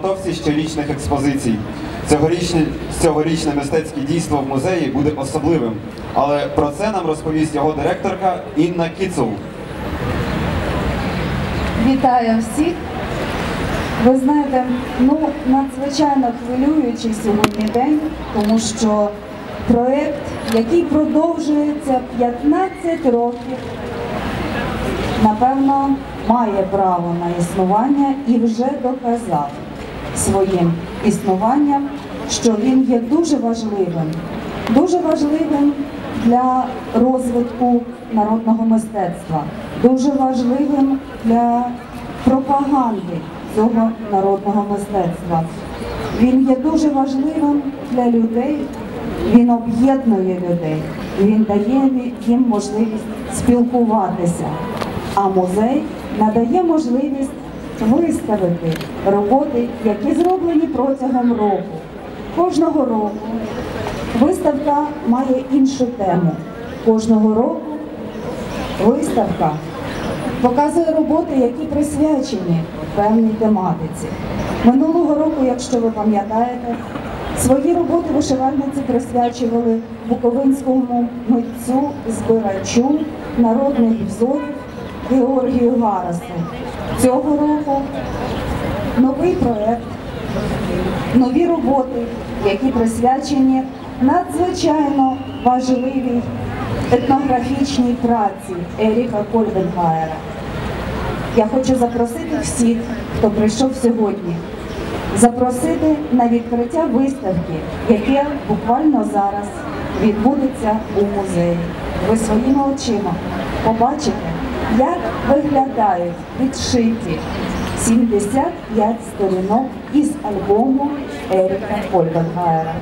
підготовці щорічних експозицій. Цьогорічне, цьогорічне мистецьке дійство в музеї буде особливим, але про це нам розповість його директорка Інна Кіцул. Вітаю всіх. Ви знаєте, ну надзвичайно хвилюючий сьогодні день, тому що проєкт, який продовжується 15 років, напевно, має право на існування і вже доказав своїм існуванням, що він є дуже важливим, дуже важливим для розвитку народного мистецтва, дуже важливим для пропаганди цього народного мистецтва. Він є дуже важливим для людей, він об'єднує людей, він дає їм можливість спілкуватися. А музей надає можливість виставити роботи, які зроблені протягом року. Кожного року виставка має іншу тему. Кожного року виставка показує роботи, які присвячені певній тематиці. Минулого року, якщо ви пам'ятаєте, свої роботи вишивальниці присвячували буковинському митцю, збирачу народних взорів Георгію Гарасу. Цього року новий проєкт, нові роботи, які присвячені надзвичайно важливій етнографічній праці Еріка Кольбенгайера. Я хочу запросити всіх, хто прийшов сьогодні, запросити на відкриття виставки, яке буквально зараз відбудеться у музеї. Ви своїми очима побачите, як виглядають відшиті 75 сторінок із альбому Еріка Кольбенгайера.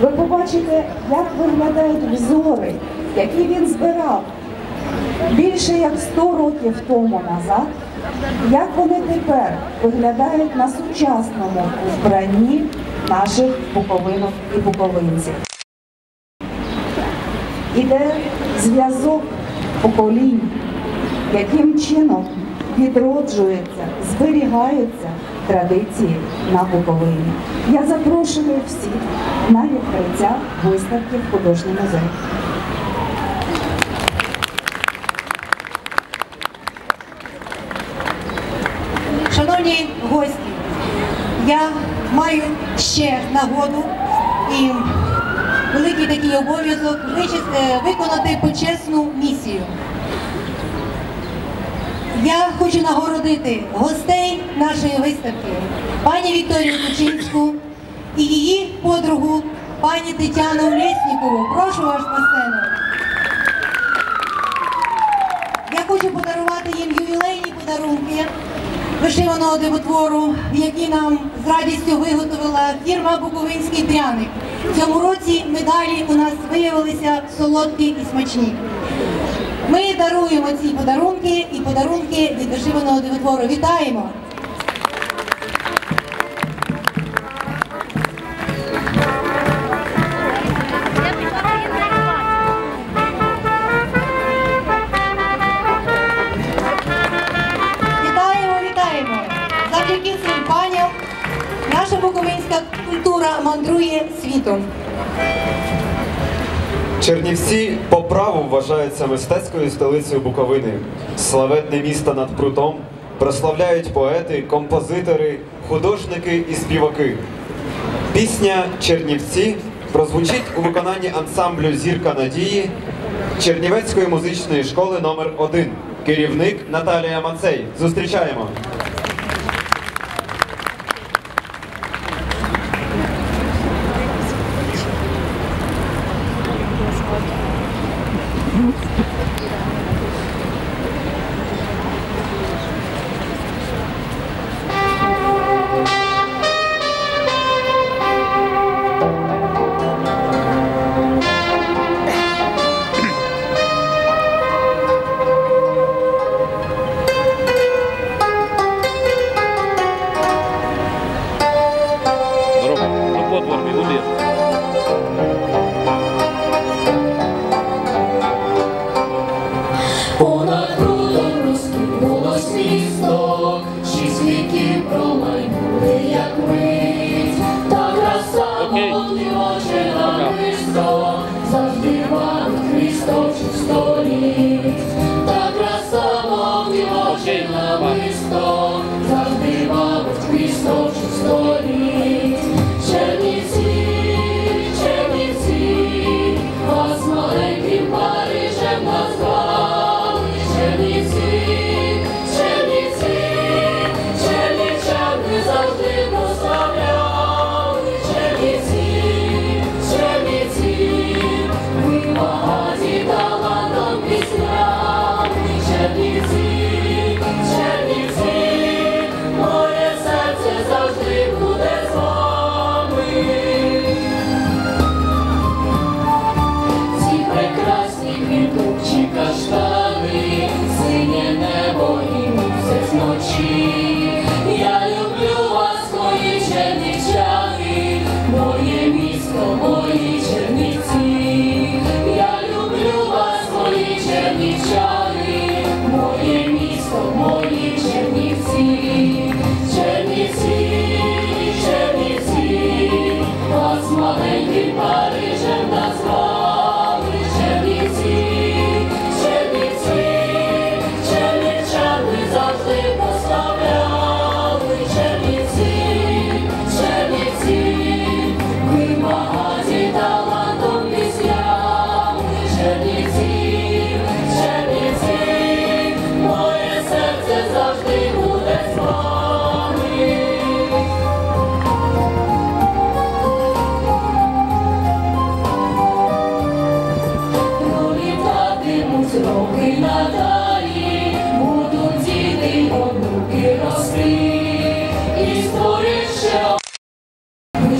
Ви побачите, як виглядають взори, які він збирав більше як 100 років тому назад, як вони тепер виглядають на сучасному вбранні наших буковинок і буковинців. Іде зв'язок поколінь, яким чином відроджуються, зберігаються традиції на Буковині. Я запрошую всіх на відкриття виставки в художній музей. Шановні гості, я маю ще нагоду і великий такий обов'язок е, виконати почесну місію. Я хочу нагородити гостей нашої виставки, пані Вікторію Кучинську і її подругу, пані Тетяну Лєснікову. Прошу вас на сцену. Я хочу подарувати їм ювілейні подарунки вишиваного дивотвору, які нам з радістю виготовила фірма Буковинський пряник. В цьому році медалі у нас виявилися солодкі і смачні. Ми даруємо ці подарунки і подарунки від вишиваного дивотвору. Вітаємо! Завдяки цим паням наша буковинська культура мандрує світом. Чернівці по праву вважаються мистецькою столицею Буковини. Славетне місто над прутом прославляють поети, композитори, художники і співаки. Пісня Чернівці прозвучить у виконанні ансамблю Зірка надії Чернівецької музичної школи номер 1 Керівник Наталія Мацей. Зустрічаємо!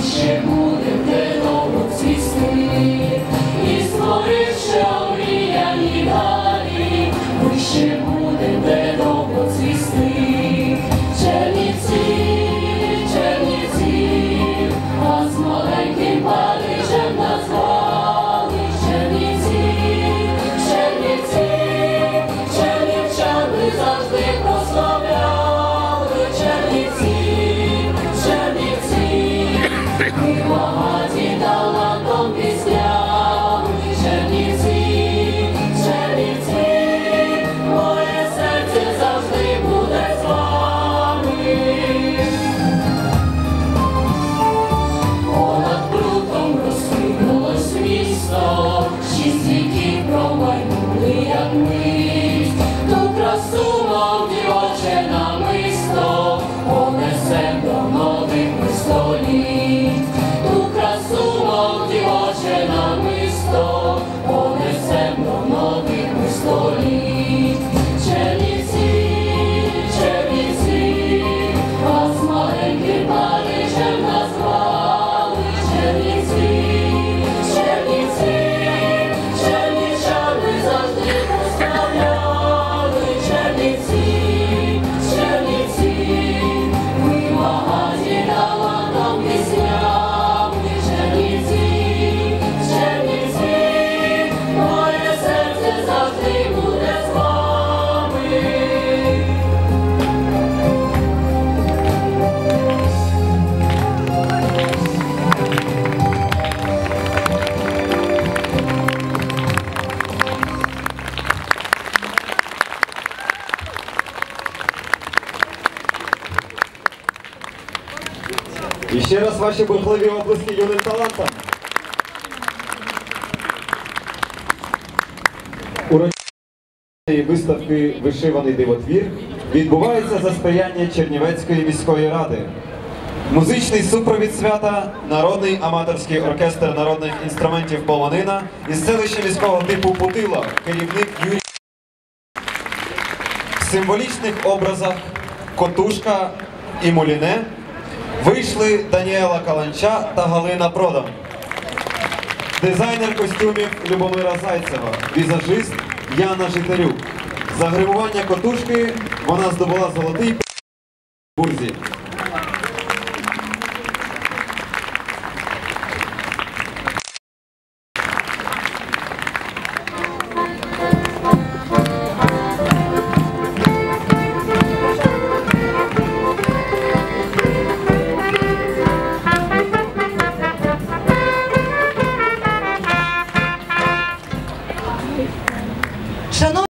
是不 славні Отче намисто, понесем до нових престолів, ту красу мав Отче намисто, понесем до нових престолів. Чернівці, чернівці, вас маленький І ще раз ваші бурхливі облиски юним талантам. Урочистої виставки Вишиваний дивотвір відбувається за сприяння Чернівецької міської ради. Музичний супровід свята народний аматорський оркестр народних інструментів полонина із селища міського типу Путила, керівник Юрій. В символічних образах котушка і муліне вийшли Даніела Каланча та Галина Продан. Дизайнер костюмів Любомира Зайцева, візажист Яна Житарюк. За гримування котушки вона здобула золотий в бурзі.